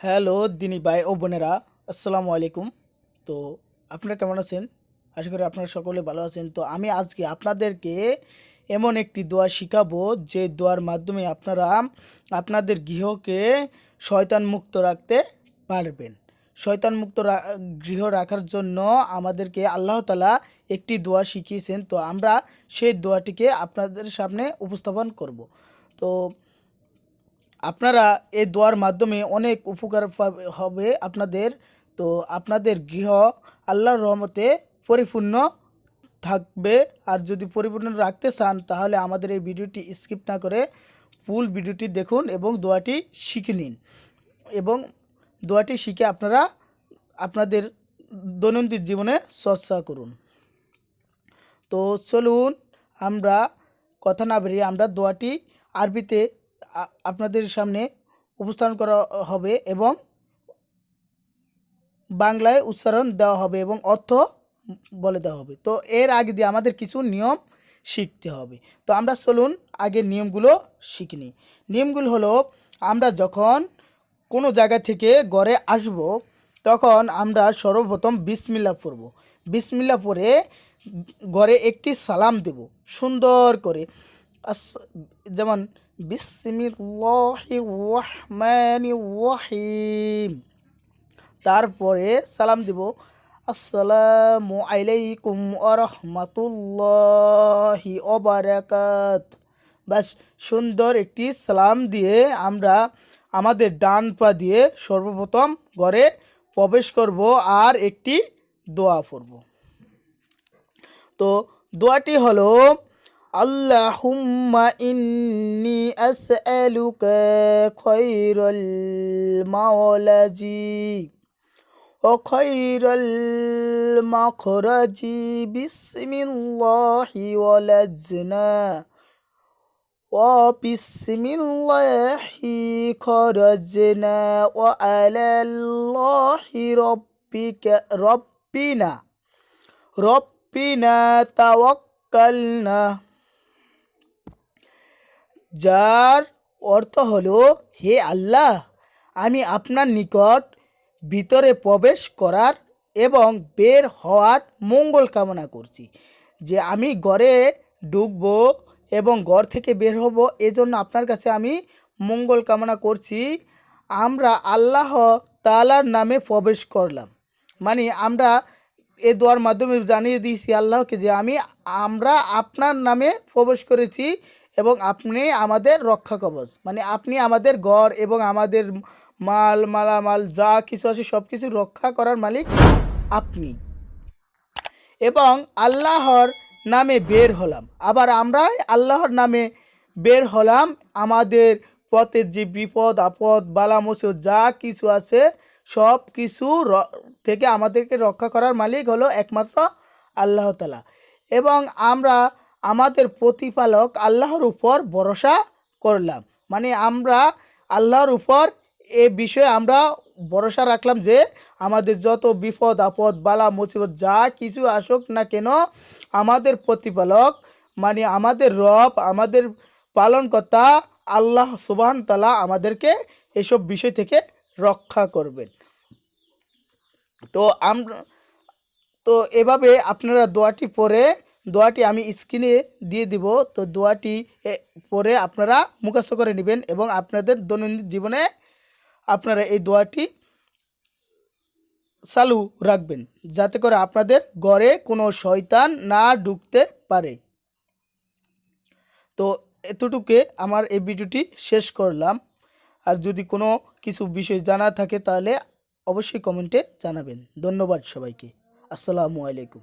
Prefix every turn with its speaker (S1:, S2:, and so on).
S1: Hello দিনী ভাই ও বোনেরা, আসসালামু আলাইকুম। তো আপনারা কেমন আছেন? আশা করি আপনারা সকলে ভালো আছেন। তো আমি আজকে আপনাদেরকে এমন একটি দোয়া শিখাবো, যে দোয়ার মাধ্যমে আপনারা আপনাদের গৃহকে শয়তান মুক্ত রাখতে পারবেন। শয়তান মুক্ত গৃহ রাখার জন্য আমাদেরকে আল্লাহ তালা একটি দোয়া শিখিয়েছেন। তো আমরা সেই দোয়াটিকে আপনাদের সামনে উপস্থাপন করব। তো আপনারা এই দোয়ার মাধ্যমে অনেক উপকার হবে আপনাদের। তো আপনাদের গৃহ আল্লাহর রহমতে পরিপূর্ণ থাকবে। আর যদি পরিপূর্ণ রাখতে চান, তাহলে আমাদের এই ভিডিওটি স্কিপ না করে ফুল ভিডিওটি দেখুন এবং দোয়াটি শিখে নিন। এবং দোয়াটি শিখে আপনারা আপনাদের দৈনন্দিন জীবনে চর্চা করুন। তো চলুন, আমরা কথা না বেরিয়ে আমরা দোয়াটি আরবিতে আপনাদের সামনে উপস্থাপন করা হবে এবং বাংলায় উচ্চারণ দেওয়া হবে এবং অর্থ বলে দেওয়া হবে। তো এর আগে দিয়ে আমাদের কিছু নিয়ম শিখতে হবে। তো আমরা চলুন আগে নিয়মগুলো শিখে নিই। নিয়মগুলো হলো, আমরা যখন কোনো জায়গা থেকে ঘরে আসব, তখন আমরা সর্বপ্রথম বিসমিল্লা পড়ব। বিসমিল্লা পরে ঘরে একটি সালাম দেব, সুন্দর করে। যেমন রহিম। তারপরে সালাম দিব, আসসালামু আলাইকুম আরহামাতুল্লাহি ওবারাকাত বাস, সুন্দর একটি সালাম দিয়ে আমরা আমাদের ডান পা দিয়ে সর্বপ্রথম ঘরে প্রবেশ করব আর একটি দোয়া পড়ব। তো দোয়াটি হলো اللهم إني أسألك خير المولج وخير المخرج. بسم الله ولجنا وبسم الله خرجنا وعلى الله ربك ربنا ربنا توكلنا. যার অর্থ হলো, হে আল্লাহ, আমি আপনার নিকট ভিতরে প্রবেশ করার এবং বের হওয়ার মঙ্গল কামনা করছি, যে আমি ঘরে ঢুকবো এবং ঘর থেকে বের হব। এজন্য আপনার কাছে আমি মঙ্গল কামনা করছি। আমরা আল্লাহ তালার নামে প্রবেশ করলাম। মানে আমরা এ দোয়ার মাধ্যমে জানিয়ে দিয়েছি আল্লাহকে যে আমি, আমরা আপনার নামে প্রবেশ করেছি এবং আপনি আমাদের রক্ষা কবচ। মানে আপনি আমাদের ঘর এবং আমাদের মাল, মালামাল, যা কিছু আছে সব কিছু রক্ষা করার মালিক আপনি। এবং আল্লাহর নামে বের হলাম। আবার আমরাই আল্লাহর নামে বের হলাম। আমাদের পথের যে বিপদ, আপদ, বালা যা কিছু আছে সব কিছু থেকে আমাদেরকে রক্ষা করার মালিক হলো একমাত্র আল্লাহ তালা এবং আমরা আমাদের প্রতিপালক আল্লাহর উপর ভরসা করলাম। মানে আমরা আল্লাহর উপর এ বিষয়ে আমরা ভরসা রাখলাম যে আমাদের যত বিপদ, আপদ, বালা, মুসিবত, যা কিছু আসুক না কেন আমাদের প্রতিপালক মানে আমাদের রব, আমাদের পালনকর্তা আল্লাহ সুবাহ তালা আমাদেরকে এসব বিষয় থেকে রক্ষা করবেন। তো আমরা তো এভাবে আপনারা দোয়াটি পরে দোয়াটি আমি স্ক্রিনে দিয়ে দিব। তো দোয়াটি পরে আপনারা মুখস্থ করে নেবেন এবং আপনাদের দৈনন্দিন জীবনে আপনারা এই দোয়াটি চালু রাখবেন, যাতে করে আপনাদের ঘরে কোনো শয়তান না ঢুকতে পারে। তো এতটুকে আমার এই ভিডিওটি শেষ করলাম। আর যদি কোনো কিছু বিষয় জানা থাকে তাহলে অবশ্যই কমেন্টে জানাবেন। ধন্যবাদ সবাইকে। আসসালামু আলাইকুম।